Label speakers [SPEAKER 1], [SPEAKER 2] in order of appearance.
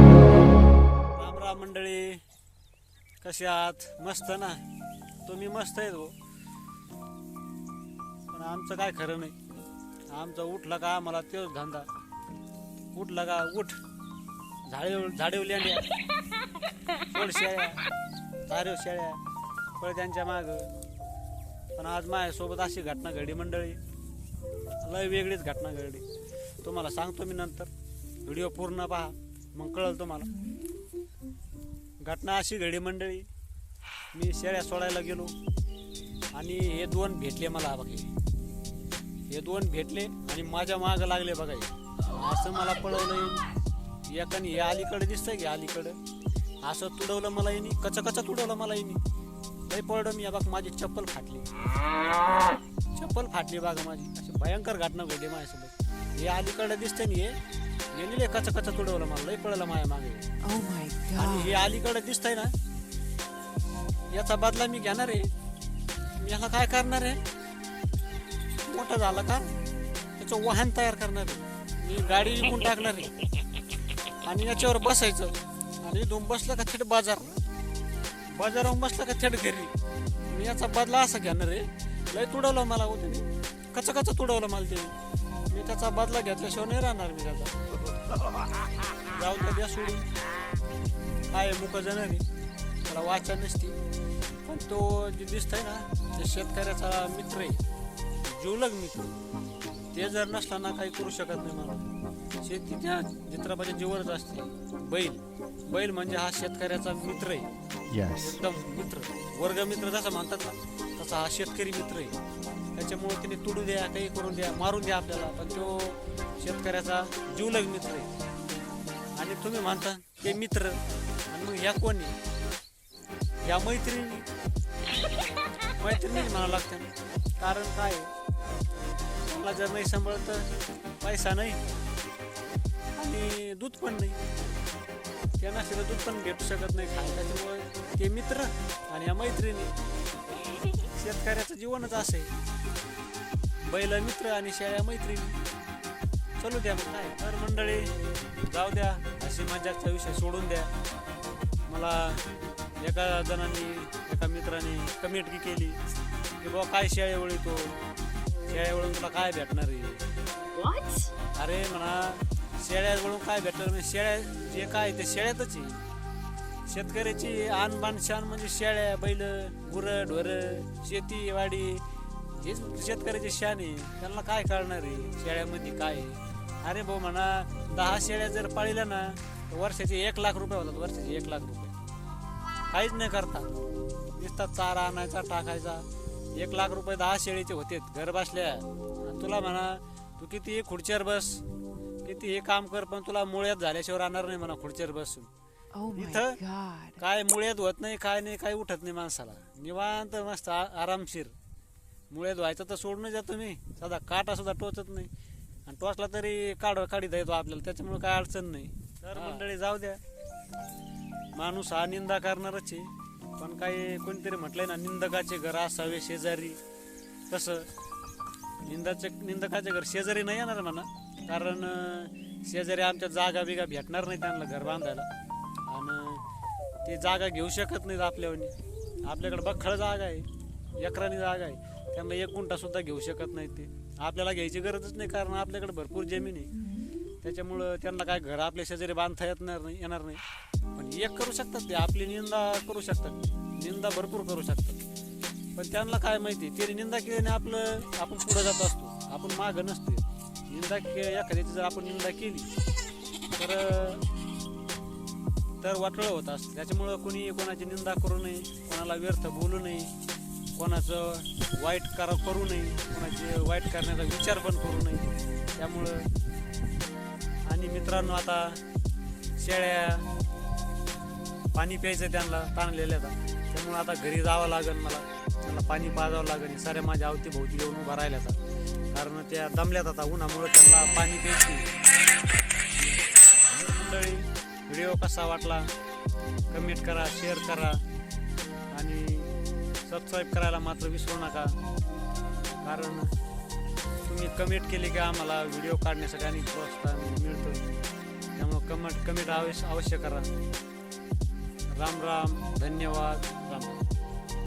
[SPEAKER 1] राम राम मंडळी कसे आहात? मस्त ना? तुम्ही मस्त आहेत हो. पण आमचं काय खरं नाही. आमचं उठलं का आम्हाला तोच धंदा. उठलं का उठ. झाडे झाडे लेंड्या शेळ्या तारेव शेळ्या पळ त्यांच्या माग. पण आज माझ्यासोबत अशी घटना घडी मंडळी. लय वेगळीच घटना घडली तुम्हाला सांगतो मी नंतर. व्हिडिओ पूर्ण पहा मग कळलं तुम्हाला. घटना अशी घडी मंडळी मी शेळ्या सोडायला गेलो आणि हे दोन भेटले मला बघा. हे. दोन भेटले आणि माझ्या मागं लागले बघा. असं मला पळवलं एकाने हे अलीकडे दिसतंय की अलीकडं? असं तुडवलं मला येणी कच तुडवलं मला येणी लई पळलं मी बघ माझी चप्पल फाटली. चप्पल फाटली बघा माझी. अशी भयंकर घटना घडली माझ्यासोबत. हे अलीकडे दिसतंय नि हे. यांनी लय कच कच तुडवलं मला लई पळलं माझ्या मागे.
[SPEAKER 2] Oh my
[SPEAKER 1] आणि
[SPEAKER 2] god.
[SPEAKER 1] हे अलीकडे दिसतंय ना याचा बदला मी घेणार आहे. मी ह्याला काय करणार आहे? मोठं झालं का? त्याचं वाहन तयार करणार आहे. मी गाडी विकून टाकणार आहे. आणि याच्यावर बसायचं. आणि इथून बसलं का थेट बाजार. बाजारावर बसला का थेट घरी? मी याचा बदला असा घेणार आहे. लय तुडवलं मला हो कच कच तुडवलं मला ते? मी त्याचा बदला घेतल्याशिवाय नाही राहणार मी त्याचा. जाऊ तर द्या सोडून. काय मुख जाणार त्याला वाचन नसती. पण तो जे दिसतंय ना ते शेतकऱ्याचा मित्र आहे. जीवलग मित्र. ते जर नसला ना काही करू शकत नाही मला. शेती त्या चित्रपाच्या जीवरच असते. बैल. बैल म्हणजे हा शेतकऱ्याचा मित्र आहे. एकदम मित्र. वर्ग मित्र जसा म्हणतात ना तसा हा शेतकरी मित्र आहे. त्याच्यामुळे त्याने तुडू द्या काही करून द्या मारून द्या आपल्याला. पण तो शेतकऱ्याचा जीवलग मित्र आहे. आणि तुम्ही म्हणता ते मित्र. आणि मग ह्या कोणी या मैत्रिणी. मैत्रिणीच म्हणावं लागतं. कारण काय आहे? मला जर नाही सांभाळत तर पैसा नाही आणि दूध पण नाही. त्यांना नसलेलं दूध पण भेटू शकत नाही खायला. त्याच्यामुळे ते मित्र आणि या मैत्रिणी शेतकऱ्याचं जीवनच असं आहे. बैल मित्र आणि शेळ्या मैत्रिणी. चलू द्या मग काय? तर मंडळी जाऊ द्या. अशी मजाकचा विषय सोडून द्या. मला एका जणांनी एका मित्राने कमेंट केली की बाबा काय शेळे वळीतो? शेळ्या वळून तुला काय भेटणार आहे? अरे म्हणा शेळ्या वळून काय भेटणार? म्हणजे शेळ्या जे काय ते शेळ्यातच आहे. शेतकऱ्याची आणबाण शान म्हणजे शेळ्या बैल गुरं ढोरं शेती वाडी हेच शेतकऱ्याची शान आहे. त्यांना काय कळणार आहे? शेळ्यामध्ये काय आहे? अरे भाऊ म्हणा दहा शेळ्या जर पाळल्या ना तर वर्षाचे एक लाख रुपये होतात वर्षाचे एक लाख रुपये. काहीच नाही करता. नुसता चारा आणायचा टाकायचा. एक लाख रुपये दहा शेळीचे होते घर बसल्या. आणि तुला म्हणा तू किती खुर्चीवर बस किती हे काम कर पण तुला मुळ्यात झाल्याशिवाय राहणार नाही म्हणा खुर्चीवर बसून.
[SPEAKER 2] Oh my
[SPEAKER 1] इथं
[SPEAKER 2] god.
[SPEAKER 1] काय मुळ्यात होत नाही काय नाही काय उठत नाही माणसाला. निवांत मस्त आ- आरामशीर. मुळ्यात व्हायचं तर सोडून द्या तुम्ही. साधा काटा सुद्धा टोचत नाही. आणि टोचला तरी काढ काढीत येतो आपल्याला त्याच्यामुळे काय अडचण नाही. तर मंडळी जाऊ द्या. माणूस हा निंदा करणारच आहे. पण काही कोणतरी म्हटलंय ना निंदकाचे घर असावे शेजारी. तसं. निंदाचे निंदकाचे घर शेजारी नाही येणार म्हणा. कारण शेजारी आमच्या जागा बिगा भेटणार नाही त्यांना घर बांधायला. आणि ते जागा घेऊ शकत नाहीत आपल्यावर आपल्याकडे बखळ जागा आहे. एकरानी जागा आहे. त्यांना एक गुंठा सुद्धा घेऊ शकत नाही ते. आपल्याला घ्यायची गरजच नाही कारण आपल्याकडे भरपूर जमीन आहे. त्याच्यामुळं त्यांना काय घर आपल्या शेजारी बांधता येणार नाही येणार नाही. पण एक करू शकतात ते आपली निंदा करू शकतात. निंदा भरपूर करू शकतात. पण त्यांना काय माहिती ते निंदा केल्याने आपलं आपण पुढे जात असतो. आपण मागं नसते. निंदा के एखाद्याची जर आपण निंदा केली तर तर वाटोळं होत असतं. त्याच्यामुळं कोणी कोणाची निंदा करू नये कोणाला व्यर्थ बोलू नये कोणाचं वाईट करा करू नये कोणाचे वाईट करण्याचा विचार पण करू नये. त्यामुळं आणि मित्रांनो आता शेळ्या पाणी प्यायचं त्यांना ताणलेल्या त्यामुळं आता घरी जावं लागेल मला. त्यांना पाणी पाजावं लागेल साऱ्या माझ्या अवतीभोवती येऊन उभा राहिल्याचा कारण त्या दमल्यात आता. उन्हामुळे त्यांना पाणी प्यायची. मंडळी व्हिडिओ कसा वाटला? कमेंट करा शेअर करा. आणि सबस्क्राईब करायला मात्र विसरू नका. कारण तुम्ही कमेंट केली की आम्हाला व्हिडिओ काढण्यासाठी आणि प्रोत्साहन मिळतो त्यामुळं कमेंट कमेंट आवश्य अवश्य करा. राम राम धन्यवाद राम राम.